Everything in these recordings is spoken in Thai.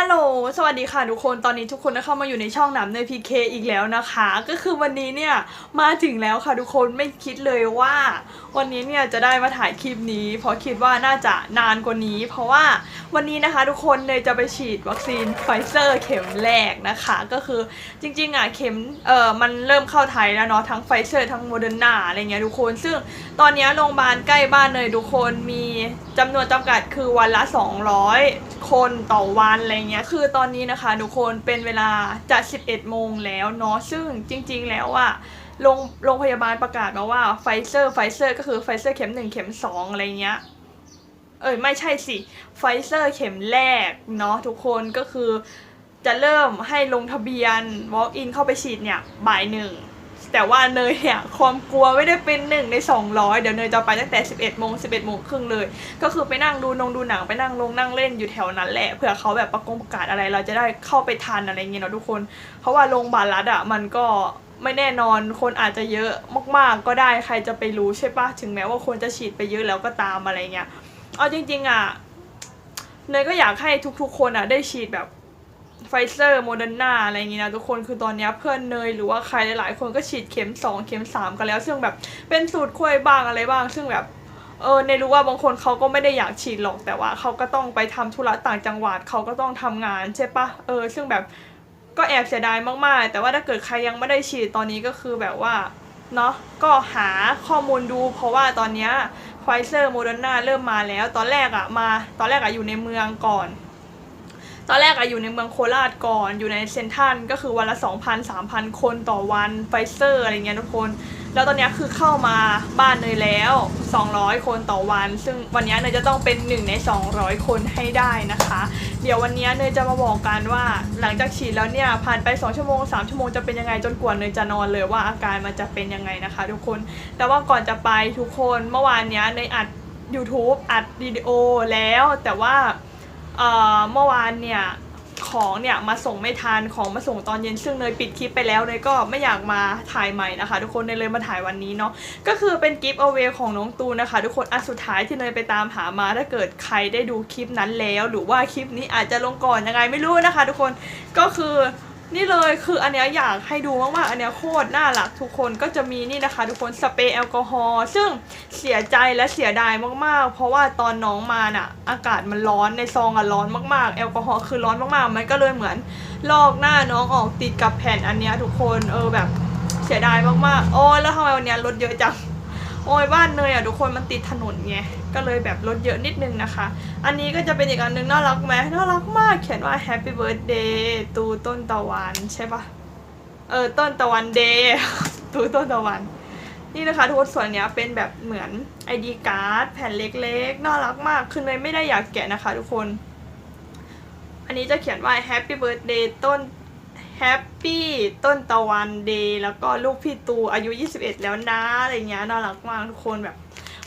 ฮัลโหล สวัสดีค่ะทุกคน ตอนนี้ทุกคนได้เข้ามาอยู่ในช่องหนำในพีเคอีกแล้วนะคะ ก็คือวันนี้เนี่ยมาถึงแล้วค่ะทุกคน ไม่คิดเลยว่า วันนี้เนี่ยจะได้มาถ่ายคลิปนี้ เพราะคิดว่าน่าจะนานกว่านี้ เพราะว่าวันนี้นะคะทุกคนเลยจะไปฉีดวัคซีนไฟเซอร์เข็มแรกนะคะ ก็คือจริงๆอะเข็มเอ่อมันเริ่มเข้าไทยแล้วเนาะทั้งไฟเซอร์ทั้งโมเดอร์นาอะไรเงี้ยทุกคน ซึ่งตอนนี้โรงพยาบาลใกล้บ้านเลยทุกคนมีจำนวนจำกัดคือวันละ 200 คนต่อวันอะไรเงี้ยคือตอนนี้นะคะทุกคนเป็นเวลาจะ11โมงแล้วเนาะซึ่งจริง ๆ แล้วอะโรงโรงพยาบาลประกาศมาว่าไฟเซอร์ไฟเซอร์ก็คือไฟเซอร์เข็ม1เข็ม2อะไรเงี้ยเอ้ยไม่ใช่สิไฟเซอร์เข็มแรกเนาะทุกคนก็คือจะเริ่มให้ลงทะเบียน walk in เข้าไปฉีดเนี่ยบ่ายหนึ่ง แต่ว่าเนยเนี่ยความกลัวไม่ได้เป็นหนึ่งใน 200 เดี๋ยวเนยจะไปตั้งแต่ 11โมง11โมงครึ่งเลย ก็คือไปนั่งดูนงดูหนังไปนั่งลงนั่งเล่นอยู่แถวนั้นแหละเผื่อเขาแบบประกงประกาศอะไรเราจะได้เข้าไปทันอะไรเงี้ยเนาะทุกคน เพราะว่าโรงพยาบาลรัฐอะมันก็ไม่แน่นอนคนอาจจะเยอะมากๆ ก็ได้ใครจะไปรู้ใช่ปะถึงแม้ว่าคนจะฉีดไปเยอะแล้วก็ตามอะไรเงี้ยเอาจริง ๆอะเนยก็อยากให้ทุกๆ คนอะได้ฉีดแบบ ไฟเซอร์โมเดอร์นาอะไรอย่างงี้นะทุกคนคือตอนนี้เพื่อนเนยหรือว่าใครหลายๆ คนก็ฉีดเข็ม 2 เข็ม 3 กันแล้ว ซึ่งแบบเป็นสูตรคุ้ยบ้างอะไรบ้าง ซึ่งแบบเออในรู้ว่าบางคนเขาก็ไม่ได้อยากฉีดหรอกแต่ว่าเขาก็ต้องไปทำธุระต่างจังหวัดเขาก็ต้องทำงานใช่ปะเออ ซึ่งแบบก็แอบเสียดายมากๆ แต่ว่าถ้าเกิดใครยังไม่ได้ฉีดตอนนี้ก็คือแบบว่าเนาะก็หาข้อมูลดู เพราะว่าตอนนี้ไฟเซอร์โมเดอร์นาเริ่มมาแล้ว ตอนแรกอะมา ตอนแรกอะอยู่ในเมืองก่อน ตอนแรกอะอยู่ในเมืองโคราชก่อนอยู่ในเซนทันก็คือวันละ 2,000 3,000 คนต่อวันไฟเซอร์อะไรเงี้ยทุกคน แล้วตอนนี้คือเข้ามาบ้านเนยแล้ว 200 คนต่อวัน ซึ่งวันเนี้ยเนยจะต้องเป็นหนึ่งใน 200 คนให้ได้นะคะ เดี๋ยววันเนี้ยเนยจะมาบอกกันว่าหลังจากฉีดแล้วเนี่ยผ่านไป 2 ชั่วโมง 3 ชั่วโมงจะเป็นยังไงจนกว่าเนยจะนอนเลยว่าอาการมันจะเป็นยังไงนะคะ ทุกคนแต่ว่าก่อนจะไปทุกคนเมื่อวานเนี้ยเนยอัด YouTube อัดวิดีโอแล้วแต่ว่า เมื่อวานเนี่ยของเนี่ยมาส่งไม่ทันของมาส่งตอนเย็นซึ่งเนยปิดคลิปไปแล้วเนยก็ไม่อยากมาถ่ายใหม่นะคะ ทุกคนเนยเลยมาถ่ายวันนี้เนาะก็คือเป็นกิฟต์เอาเวของน้องตูนนะคะ ทุกคนอันสุดท้ายที่เนยไปตามหามาถ้าเกิดใครได้ดูคลิปนั้นแล้ว หรือว่าคลิปนี้อาจจะลงก่อนยังไงไม่รู้นะคะ ทุกคนก็คือ นี่เลยคืออันเนี้ยอยากให้ดูมากๆ อันเนี้ยโคตรน่ารักทุกคนก็จะมีนี่นะคะ ทุกคนสเปรย์แอลกอฮอล์ซึ่งเสียใจและเสียดายมากๆ เพราะว่าตอนน้องมาน่ะ อากาศมันร้อนในซองอะร้อนมากๆ แอลกอฮอล์คือร้อนมากๆ มันก็เลยเหมือนลอกหน้าน้องออกติดกับแผ่นอันเนี้ยทุกคนเออแบบเสียดายมากๆโอ้แล้วทำไมวันเนี้ยรถเยอะจัง โอ้ยบ้านเนยอะทุกคนมันติดถนนไงก็เลยแบบรถเยอะนิดนึงนะคะ อันนี้ก็จะเป็นอีกอันนึงน่ารักไหมน่ารักมากเขียนว่า Happy Birthday ตูต้นตะวันใช่ปะเออต้นตะวันเดย์ตูต้นตะวัน นี่นะคะทุกคนส่วนเนี้ยเป็นแบบเหมือน ID card แผ่นเล็กๆ น่ารักมากคือเนยไม่ได้อยากแกะนะคะทุกคน อันนี้จะเขียนว่า Happy Birthday ต้น Happy ต้นตะวันเดย์แล้วก็ลูกพี่ตูอายุ 21 แล้วนะอะไรเงี้ยน่ารักมากทุกคนแบบ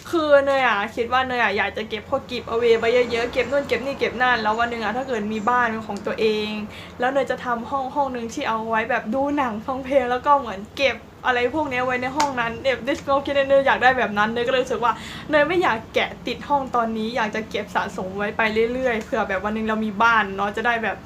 คือเนยอะคิดว่าเนยอะอยากจะเก็บพวกกิฟเอาไว้ไว้เยอะๆเก็บนู่นเก็บนี่เก็บนั่นแล้ววันหนึ่งอะถ้าเกิดมีบ้านเป็นของตัวเอง แล้วเนยจะทำห้องห้องหนึ่งที่เอาไว้แบบดูหนังฟังเพลงแล้วก็เหมือนเก็บอะไรพวกเนี้ยไว้ในห้องนั้นเด็กดิสโก้คิดเนยอยากได้แบบนั้นเนยก็เลยรู้สึกว่าเนยไม่อยากแกะติดห้องตอนนี้ อยากจะเก็บสะสมไว้ไปเรื่อยๆเผื่อแบบวันหนึ่งเรามีบ้านเนาะจะได้แบบ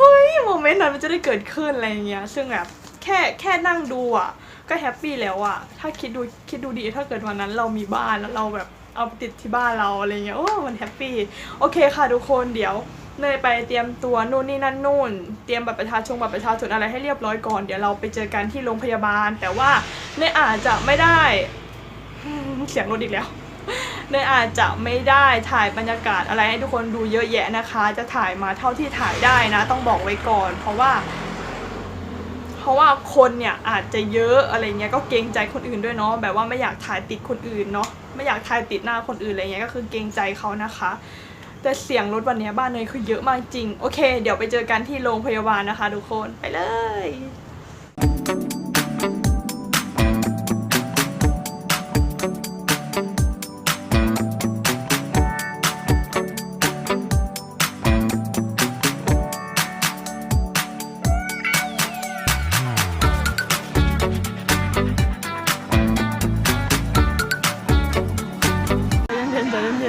เฮ้ยโมเมนต์นั้นมันจะได้เกิดขึ้นอะไรอย่างเงี้ย ซึ่งแบบแค่แค่นั่งดูอะ ก็แฮปปี้แล้วอะ ถ้าคิดดูคิดดูดีถ้าเกิดวันนั้นเรามีบ้านแล้วเราแบบเอาติดที่บ้านเราอะไรเงี้ยโอ้มันแฮปปี้โอเคค่ะทุกคนเดี๋ยวเนยไปเตรียมตัวนู่นนี่นั่นนู่น เตรียมบัตรประชาชนบัตรประชาชนอะไรให้เรียบร้อยก่อนเดี๋ยวเราไปเจอกันที่โรงพยาบาล แต่ว่าเนยอาจจะไม่ได้เสียงรถอีกแล้ว เนยอาจจะไม่ได้ถ่ายบรรยากาศอะไรให้ทุกคนดูเยอะแยะนะคะ จะถ่ายมาเท่าที่ถ่ายได้นะ ต้องบอกไว้ก่อน เพราะว่า เพราะว่าคนเนี่ยอาจจะเยอะอะไรเงี้ยก็เกรงใจคนอื่นด้วยเนาะแบบว่าไม่อยากถ่ายติดคนอื่นเนาะไม่อยากถ่ายติดหน้าคนอื่นอะไรเงี้ยก็คือเกรงใจเขานะคะ แต่เสียงรถวันนี้บ้านเนยคือเยอะมากจริงโอเค เดี๋ยวไปเจอกันที่โรงพยาบาลนะคะ ทุกคนไปเลย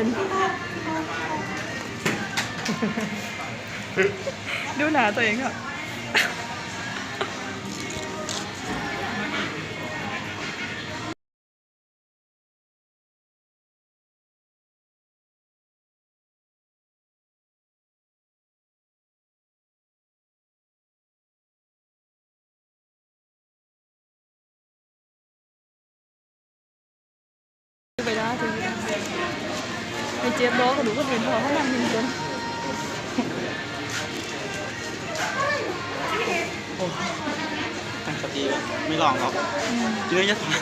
นๆใจเย็นดูหนาตัวเองค่ะไปได้ ถึงไอเจี๊ยบร้องกับหนูก็เห็นพอเขานั่งยิงจนตั้งสติไว้ไม่ลองหรอกเรื่องจะถ่าย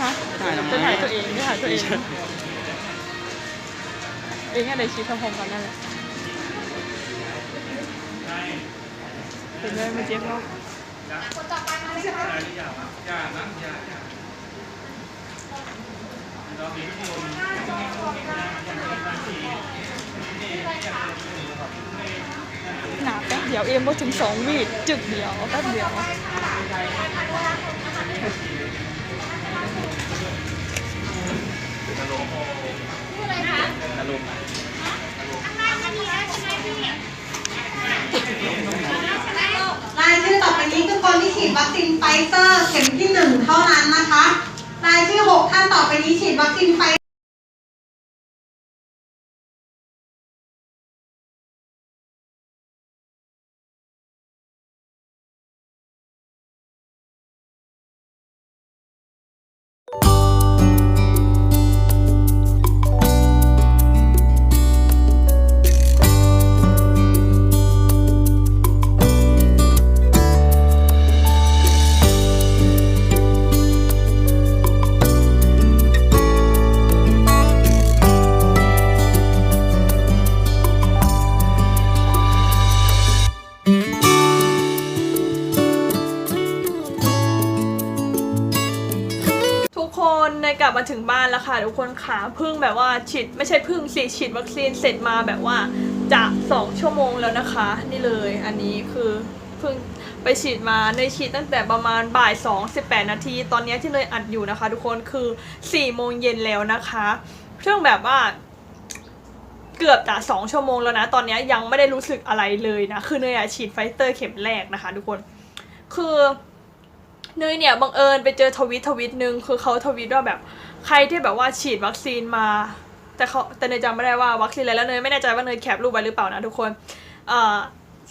ฮะถ่ายทำไมจะถ่ายตัวเองจะถ่ายตัวเองเองอะไรชี้พร้อมๆกันนั่นแหละเห็นไหมเมื่อกี้เขา หนาแป๊บเดียวเอ็มว่าถึงสองวีดจึกเดียวแป๊บเดียวอารมณ์รายชื่อต่อไปนี้คือคนที่ฉีดวัคซีนไฟเซอร์เข็มที่หนึ่งเท่านั้นนะคะ รายชื่อหกท่านต่อไปนี้ฉีด ค่ะทุกคนขาเพึ่งแบบว่าฉีดไม่ใช่เพึ่งสิฉีดวัคซีนเสร็จมาแบบว่าจะสองชั่วโมงแล้วนะคะ นี่เลยอันนี้คือเพิ่งไปฉีดมาเนฉีดตั้งแต่ประมาณบ่ายสองสิบแปดนาที ตอนนี้ที่เนยอัดอยู่นะคะ ทุกคนคือสี่โมงเย็นแล้วนะคะซึ่งแบบว่าเกือบจะสองชั่วโมงแล้วนะ ตอนนี้ยังไม่ได้รู้สึกอะไรเลยนะ คือเนยอะฉีดไฟเตอร์เข็มแรกนะคะ ทุกคน คือเนยเนี่ยบังเอิญไปเจอทวิตทวิตหนึ่งคือเขาทวิตว่าแบบ ใครที่แบบว่าฉีดวัคซีนมา แต่เขาแต่เนยจำไม่ได้ว่าวัคซีนอะไรแล้วเนยไม่แน่ใจว่าเนยแคปรูปไว้หรือเปล่านะทุกคนเอ่อ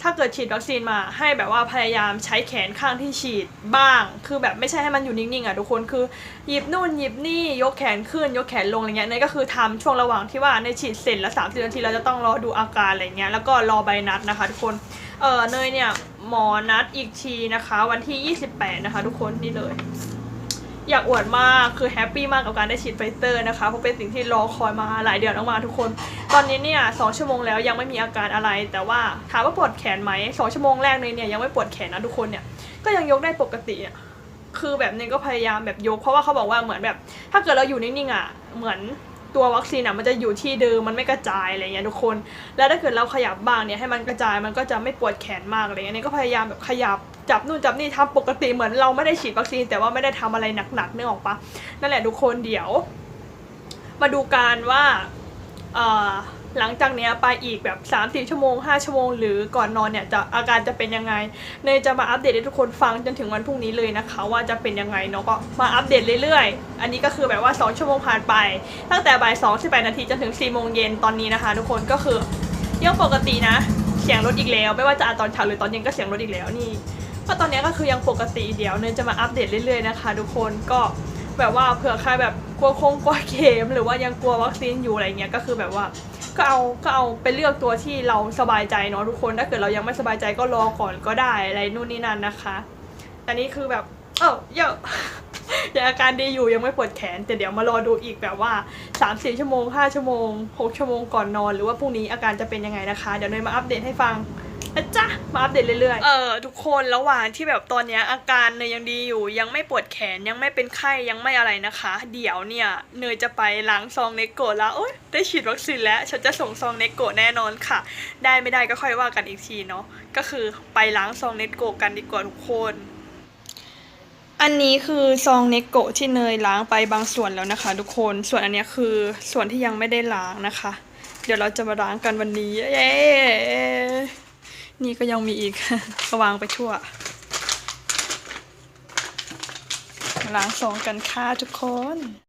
ถ้าเกิดฉีดวัคซีนมาให้แบบว่าพยายามใช้แขนข้างที่ฉีดบ้าง คือแบบไม่ใช่ให้มันอยู่นิ่งๆอะทุกคนคือหยิบนู่นหยิบนี่ยกแขนขึ้นยกแขนลงอะไรเงี้ยเนยก็คือทำช่วงระหว่างที่ว่าในฉีดเสร็จแล้วสามสิบนาทีเราจะต้องรอดูอาการอะไรเงี้ยแล้วก็รอใบนัดนะคะทุกคนเออเนยเนี่ยหมอนัดอีกทีนะคะ วันที่ 28 นะคะ ทุกคนนี่เลย อยากอวดมากคือแฮปปี้มากกับการได้ฉีดไฟเตอร์นะคะเพราะเป็นสิ่งที่รอคอยมาหลายเดือนออกมาทุกคน ตอนนี้เนี่ยสองชั่วโมงแล้วยังไม่มีอาการอะไร แต่ว่าถามว่าปวดแขนไหมสองชั่วโมงแรกเลยเนี่ยยังไม่ปวดแขนนะทุกคนเนี่ยก็ยังยกได้ปกติอะคือแบบนึงก็พยายามแบบยกเพราะว่าเขาบอกว่าเหมือนแบบ ถ้าเกิดเราอยู่นิ่งๆอะเหมือนตัววัคซีนอะมันจะอยู่ที่เดิมมันไม่กระจายอะไรเงี้ยทุกคน แล้วถ้าเกิดเราขยับบ้างเนี่ยให้มันกระจายมันก็จะไม่ปวดแขนมากอะไรเงี้ยเนี่ยก็พยายามแบบขยับ จับนู่นจับนี่ทำปกติเหมือนเราไม่ได้ฉีดวัคซีนแต่ว่าไม่ได้ทำอะไรหนักๆนึกออกปะนั่นแหละทุกคนเดี๋ยว มาดูการว่าหลังจากเนี้ยไปอีกแบบ3 4ชั่วโมง 5 ชั่วโมง หรือก่อนนอนเนี่ยจะอาการจะเป็นยังไง เนยจะมาอัปเดตให้ทุกคนฟังจนถึงวันพรุ่งนี้เลยนะคะ ว่าจะเป็นยังไงเนาะก็มาอัปเดตเรื่อยๆ อันนี้ก็คือแบบว่า 2 ชั่วโมงผ่านไป ตั้งแต่บ่าย2 18นาทีจนถึง4โมงเย็นตอนนี้นะคะ ทุกคนก็คือยังปกตินะ เสียงรถอีกแล้ว ไม่ว่าจะตอนเช้าหรือตอนเย็นก็เสียงรถอีกแล้วนี่ ก็ตอนนี้ก็คือยังปกติเดี๋ยวเนยจะมาอัปเดตเรื่อยๆนะคะทุกคนก็แบบว่าเผื่อใครแบบกลัวคงกลัวเข็มหรือว่ายังกลัววัคซีนอยู่อะไรเงี้ยก็คือแบบว่าก็เอาก็เอาไปเลือกตัวที่เราสบายใจเนาะทุกคนถ้าเกิดเรายังไม่สบายใจก็รอก่อนก็ได้อะไรนู่นนี่นั่นนะคะแต่นี่คือแบบเออเยอะยังอาการดีอยู่ยังไม่ปวดแขน แต่เดี๋ยวมารอดูอีกแบบว่า 3 4 ชั่วโมง 5 ชั่วโมง 6 ชั่วโมงก่อนนอน หรือว่าพรุ่งนี้อาการจะเป็นยังไงนะคะ เดี๋ยวเนยมาอัปเดตให้ฟัง นะจ๊ะมาอัปเดตเรื่อยๆ เออทุกคนระหว่างที่แบบตอนเนี้ยอาการเนยยังดีอยู่ ยังไม่ปวดแขนยังไม่เป็นไข้ยังไม่อะไรนะคะ เดี๋ยวเนี่ยเนยจะไปล้างซองเนโกะแล้วโอ๊ยได้ฉีดวัคซีนแล้วฉันจะส่งซองเนโกะแน่นอนค่ะ ได้ไม่ได้ก็ค่อยว่ากันอีกทีเนาะก็คือไปล้างซองเนโกะกันดีกว่าทุกคนอันนี้คือซองเนโกะที่เนยล้างไปบางส่วนแล้วนะคะ ทุกคน ส่วนอันนี้คือส่วนที่ยังไม่ได้ล้างนะคะ เดี๋ยวเราจะมาล้างกันวันนี้ เย้ นี่ก็ยังมีอีก ก็วางไปทั่วล้างสองกันค่ะทุกคน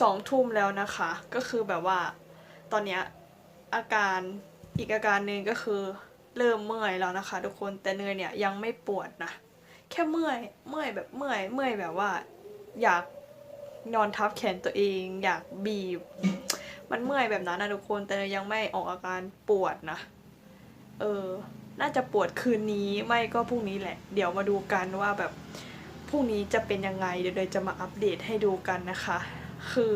สองทุ่มแล้วนะคะ ก็คือแบบว่าตอนนี้อาการอีกอาการหนึ่งก็คือเริ่มเมื่อยแล้วนะคะ ทุกคนแต่เนยเนี่ยยังไม่ปวดนะ แค่เมื่อยเมื่อยแบบเมื่อยเมื่อยแบบว่า อยากนอนทับแขนตัวเอง อยากบีบ มันเมื่อยแบบนั้นนะทุกคนแต่เนยยังไม่ออกอาการปวดนะ เออ น่าจะปวดคืนนี้ไม่ก็พรุ่งนี้แหละ เดี๋ยวมาดูกันว่าแบบพรุ่งนี้จะเป็นยังไงเดี๋ยวเดยจะมาอัปเดตให้ดูกันนะคะ คือ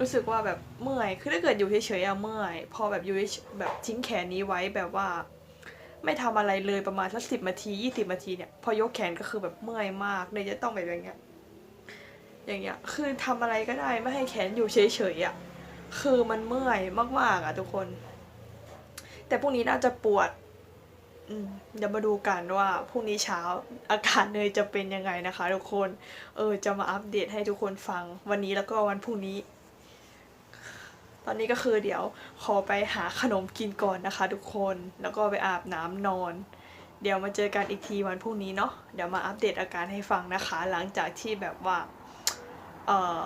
รู้สึกว่าแบบเมื่อย คือถ้าเกิดอยู่เฉยๆอะเมื่อย พอแบบอยู่เฉยแบบทิ้งแขนนี้ไว้แบบว่า ไม่ทำอะไรเลยประมาณสักสิบนาทียี่สิบนาทีเนี่ยพอยกแขนก็คือแบบเมื่อยมากเลยจะต้องแบบอย่างเงี้ย อย่างเงี้ย คือทำอะไรก็ได้ไม่ให้แขนอยู่เฉยๆอะคือมันเมื่อยมากๆอะทุกคน แต่พรุ่งนี้น่าจะปวด เดี๋ยวมาดูกันว่าพรุ่งนี้เช้าอากาศเนยจะเป็นยังไงนะคะทุกคน เออจะมาอัปเดตให้ทุกคนฟังวันนี้แล้วก็วันพรุ่งนี้ ตอนนี้ก็คือเดี๋ยวขอไปหาขนมกินก่อนนะคะ ทุกคนแล้วก็ไปอาบน้ำนอน เดี๋ยวมาเจอกันอีกทีวันพรุ่งนี้เนาะเดี๋ยวมาอัปเดตอาการให้ฟังนะคะ หลังจากที่แบบว่าเอ่อ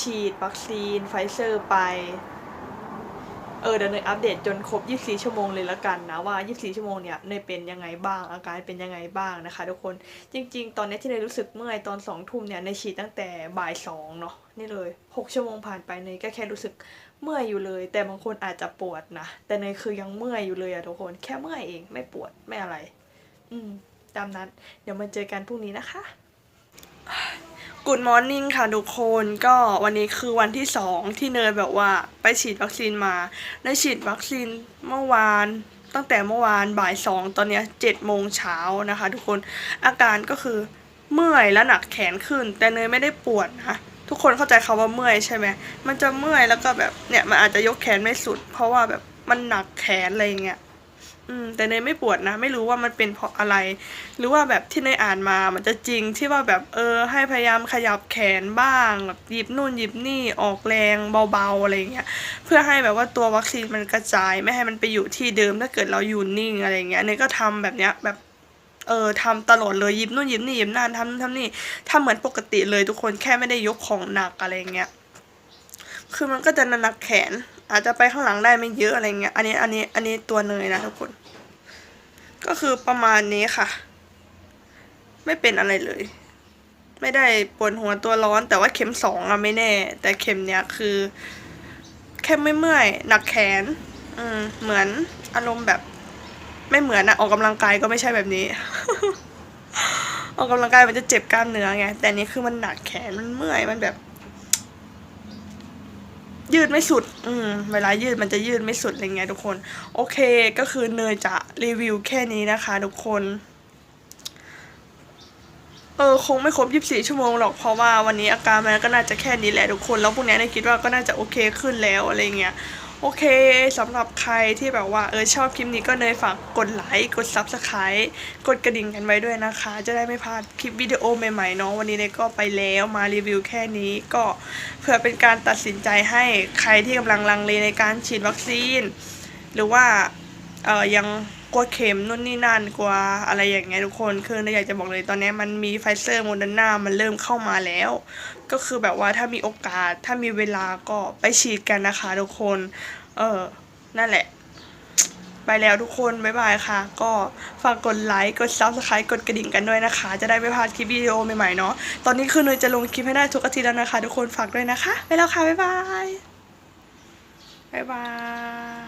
ฉีดวัคซีนไฟเซอร์ไป เออเดี๋ยวเนยอัปเดตจนครบ 24 ชั่วโมงเลยละกันนะว่า 24 ชั่วโมงเนี่ยเนยเป็นยังไงบ้าง อาการเป็นยังไงบ้างนะคะ ทุกคนจริง ๆ ตอนนี้ที่เนยรู้สึกเมื่อยตอน 2 ทุ่มเนี่ยเนยฉีดตั้งแต่บ่าย 2 เนาะนี่เลย 6 ชั่วโมงผ่านไปเนยก็แค่รู้สึกเมื่อยอยู่เลย แต่บางคนอาจจะปวดนะ แต่เนยคือยังเมื่อยอยู่เลยอะทุกคนแค่เมื่อยเองไม่ปวดไม่อะไร อืมตามนั้น เดี๋ยวมาเจอกันพรุ่งนี้นะคะ Good Morning ค่ะทุกคนก็วันนี้คือวันที่สองที่เนยแบบว่าไปฉีดวัคซีนมา ได้ฉีดวัคซีนเมื่อวานตั้งแต่เมื่อวานบ่ายสองตอนนี้เจ็ดโมงเช้านะคะ ทุกคนอาการก็คือเมื่อยและหนักแขนขึ้น แต่เนยไม่ได้ปวดนะทุกคนเข้าใจคาว่าเมื่อยใช่ไหมมันจะเมื่อยแล้วก็แบบเนี่ยมันอาจจะยกแขนไม่สุด เพราะว่าแบบมันหนักแขนอะไรอย่างเงี้ย อืมแต่เนยไม่ปวดนะ ไม่รู้ว่ามันเป็นเพราะอะไร หรือว่าแบบที่เนยอ่านมามันจะจริงที่ว่าแบบเออ ให้พยายามขยับแขนบ้างแบบหยิบนู่นหยิบนี่ออกแรงเบาๆอะไรเงี้ยเพื่อให้แบบว่าตัววัคซีนมันกระจาย ไม่ให้มันไปอยู่ที่เดิมถ้าเกิดเราอยู่นิ่งอะไรเงี้ยเนยก็ทำแบบเนี้ยแบบเออทำตลอดเลยยิบนู่นยิบนี่ยิบนั่นทำนู่นทำนี่ทำเหมือนปกติเลยทุกคนแค่ไม่ได้ยกของหนักอะไรเงี้ยคือมันก็จะหนักแขน อาจจะไปข้างหลังได้ไม่เยอะอะไรเงี้ย อันนี้อันนี้อันนี้ตัวเนยนะทุกคน ก็คือประมาณนี้ค่ะ ไม่เป็นอะไรเลย ไม่ได้ปวดหัวตัวร้อน แต่ว่าเข็มสองอะไม่แน่ แต่เข็มเนี้ยคือแค่ไม่เมื่อยหนักแขน อืมเหมือนอารมณ์แบบ ไม่เหมือนอะออกกำลังกายก็ไม่ใช่แบบนี้ ออกกำลังกายมันจะเจ็บกล้ามเนื้อไง แต่อันนี้คือมันหนักแขนมันเมื่อยมันแบบ ยืดไม่สุด อืม เวลายืดมันจะยืดไม่สุดอะไรเงี้ยทุกคน โอเค ก็คือเนยจะรีวิวแค่นี้นะคะ ทุกคน เออคงไม่ครบ 24 ชั่วโมงหรอก เพราะว่าวันนี้อาการมันก็น่าจะแค่นี้แหละทุกคน แล้วพวกนี้เนยคิดว่าก็น่าจะโอเคขึ้นแล้วอะไรเงี้ย โอเคสำหรับใครที่แบบว่าเออชอบคลิปนี้ก็เลยฝากกดไลค์กด Subscribe กดกระดิ่งกันไว้ด้วยนะคะ จะได้ไม่พลาดคลิปวิดีโอใหม่ๆเนาะวันนี้เนยก็ไปแล้วมารีวิวแค่นี้ก็เพื่อเป็นการตัดสินใจให้ใครที่กำลังลังเลในการฉีดวัคซีน หรือว่าเออยัง กลัวเข็มนู่นนี่นั่นกลัวอะไรอย่างเงี้ยทุกคนคือเนยอยากจะบอกเลยตอนนี้มันมีไฟเซอร์โมเดอร์นามันเริ่มเข้ามาแล้ว ก็คือแบบว่าถ้ามีโอกาสถ้ามีเวลาก็ไปฉีดกันนะคะทุกคน เออนั่นแหละ ไปแล้วทุกคน บ๊ายบายค่ะ ก็ฝากกดไลค์ กด subscribe กดกระดิ่งกันด้วยนะคะ จะได้ไม่พลาดคลิปวิดีโอใหม่ๆเนาะตอนนี้คือเนยจะลงคลิปให้ได้ทุกอาทิตย์แล้วนะคะ ทุกคนฝากด้วยนะคะ ไปแล้วค่ะ บ๊ายบาย บ๊ายบาย